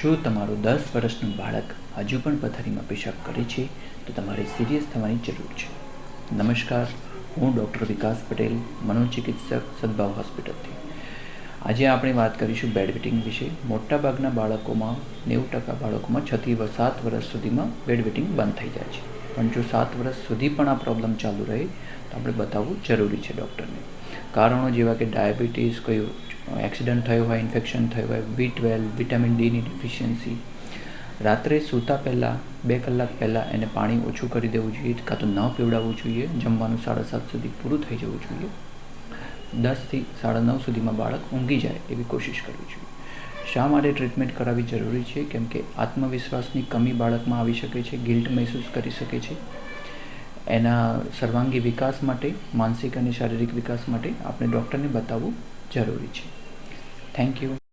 જો તમારું દસ વર્ષનું બાળક હજુ પણ પથારીમાં પેશાબ કરે છે, તો તમારે સિરિયસ થવાની જરૂર છે. નમસ્કાર, હું ડૉક્ટર વિકાસ પટેલ, મનોચિકિત્સક, સદભાવ હોસ્પિટલથી. આજે આપણે વાત કરીશું બેડવેટિંગ વિશે. મોટાભાગના બાળકોમાં, નેવું ટકા બાળકોમાં છથી સાત વર્ષ સુધીમાં બેડવેટિંગ બંધ થઈ જાય છે. પણ જો સાત વર્ષ સુધી પણ આ પ્રોબ્લેમ ચાલુ રહે, તો આપણે બતાવવું જરૂરી છે ડૉક્ટરને. કારણો જેવા કે ડાયાબિટીસ, કોઈ એક્સિડન્ટ થયો હોય, ઇન્ફેક્શન થયું હોય બી ટ્વેલ્વ વિટામિન ડીની ડિફિશિયન્સી રાત્રે સૂતા પહેલાં, બે કલાક પહેલાં એને પાણી ઓછું કરી દેવું જોઈએ કાં તો ન પીવડાવવું જોઈએ, જમવાનું સાડા સાત સુધી પૂરું થઈ જવું જોઈએ. દસથી સાડા નવ સુધીમાં બાળક ઊંઘી જાય એવી કોશિશ કરવી જોઈએ. શા માટે ટ્રીટમેન્ટ કરાવવી જરૂરી છે? કેમ કે આત્મવિશ્વાસની કમી બાળકમાં આવી શકે છે, ગિલ્ટ મહેસૂસ કરી શકે છે. એના સર્વાંગી વિકાસ માટે, માનસિક અને શારીરિક વિકાસ માટે આપણે ડૉક્ટરને બતાવવું જરૂરી છે. Thank you.